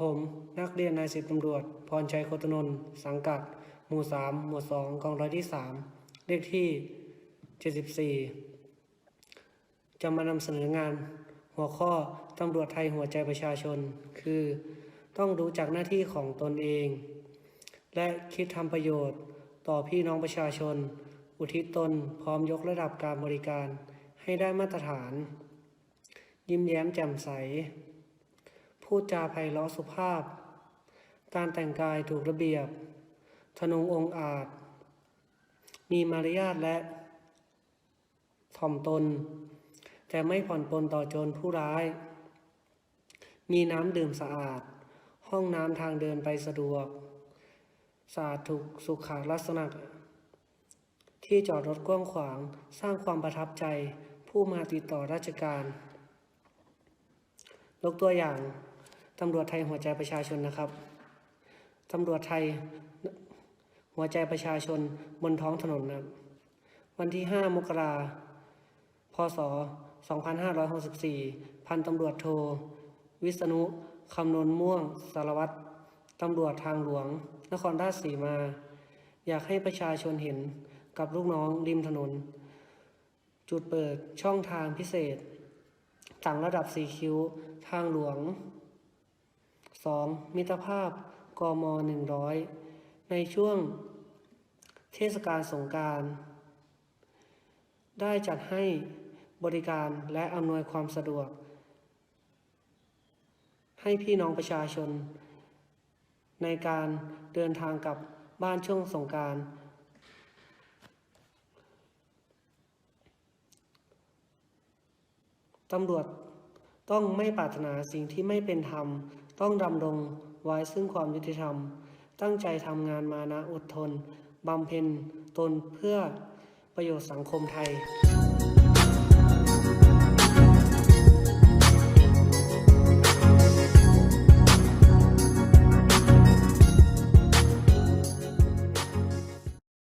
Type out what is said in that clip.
ผม นักเรียนนายสิบตำรวจ พรชัยโคตนนท์สังกัด หมู่สามหมู่สองกองร้อยที่สามเลขที่เจ็ดสิบี่จะมานำเสนองาน หัวข้อตำรวจไทยหัวใจประชาชน คือ ต้องรู้จักหน้าที่ของตนเอง และคิดทำประโยชน์ ต่อพี่น้องประชาชน อุทิศตนพร้อมยกระดับการบริการ ให้ได้มาตรฐาน ยิ้มแย้มแจ่มใส พูดจาไพเราะสุภาพ การแต่งกายถูกระเบียบ ทนงองอาจ มีมารยาทและ ถ่อมตน แต่ไม่ผ่อนปลนต่อโจรผู้ร้าย มีน้ำดื่มสะอาด ห้องน้ำทางเดินไปสะดวกสะอาดถูกสุขลักษณะ ที่จอดรถกว้างขวางสร้างความประทับใจผู้มาติดต่อราชการยกตัวอย่าง ตำรวจไทยหัวใจประชาชนนะครับ ตำรวจไทยหัวใจประชาชนบนท้องถนนนะวันที่ 5 มกราพศ 2564 พันตำรวจโท วิษณุคำนวณม่วง สารวัตรตำรวจทางหลวง นครราชสีมา อยากให้ประชาชนเห็นกับลูกน้องริมถนน จุดเปิดช่องทางพิเศษ ต่างระดับสีคิ้ว ทางหลวง 2. มิตรภาพกม 100 ในช่วงเทศกาลสงการได้จัดให้บริการและอำนวยความสะดวก ให้พี่น้องประชาชน ในการเดินทางกลับบ้านช่วงสงการตำรวจต้องไม่ปรารถนาสิ่งที่ไม่เป็นธรรม ต้องดำรงไว้ซึ่งความยุติธรรม ตั้งใจทำงานมานะอดทนบำเพ็ญตนเพื่อประโยชน์สังคมไทย